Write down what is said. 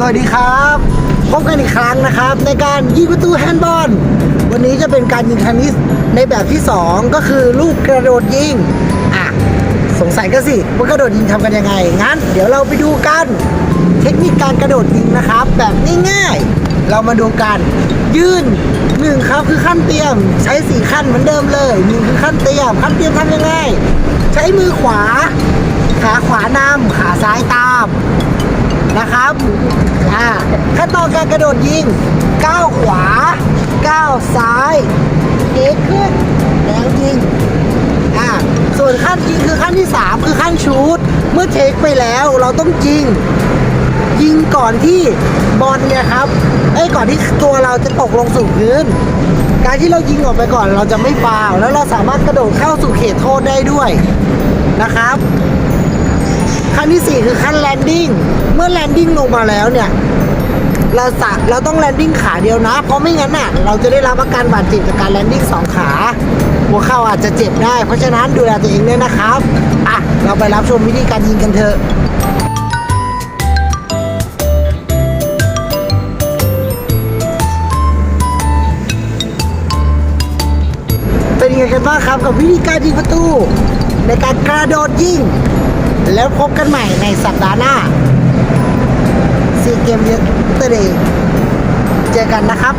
สวัสดีครับพบกันอีกครั้งนะครับ ในการยิงประตูแฮนด์บอลวันนี้จะเป็นการยิงเทนนิสในแบบที่ 2 ก็คือลูกกระโดดยิงอะสงสัยก็สิว่ากระโดดยิงทำกันยังไง งั้น เดี๋ยวเราไปดูกัน เทคนิคการกระโดดยิงนะครับ แบบง่ายๆเรามาดูกันยื่นหนึ่งครับคือขั้นเตรียม ใช้สี่ขั้นเหมือนเดิมเลยหนึ่งคือขั้นเตรียมขั้นเตรียมทำยังไง ใช้มือขวา ขาขวานำขาซ้ายตาม นะครับอ่าขั้นตอนการกระโดดยิงก้าวขวาก้าวซ้ายเอ็กขึ้นแล้วยิงอ่าส่วนขั้นยิงคือขั้นที่ 3 คือขั้นชูดเมื่อเทคไปแล้วเราต้องยิง ยิงก่อนที่บอลเนี่ยครับไอ้ก่อนที่ตัวเราจะตกลงสู่พื้นการที่เรายิงออกไปก่อนเราจะไม่ฟาวแล้วเราสามารถกระโดดเข้าสู่เขตโทษได้ด้วยนะครับ ขั้นที่ 4 คือขั้นแลนดิ้งเมื่อแลนดิ้งลงมาแล้วเนี่ยเราสะเราต้องแลนดิ้งขาเดียวนะ เพราะไม่งั้นน่ะเราจะได้รับอาการบาดเจ็บจากการแลนดิ้งสองขา หัวเข่าอาจจะเจ็บได้ เพราะฉะนั้นดูแลตัวเองด้วยนะครับอะเราไปรับชมวิธีการยิงกันเถอะเป็นยังไงกันบ้างครับกับวิธีการยิงประตู ในการกระโดดยิง แล้วพบกันใหม่ในสัปดาห์หน้าซีเกมเยสเตอร์เดย์เจอกันนะครับ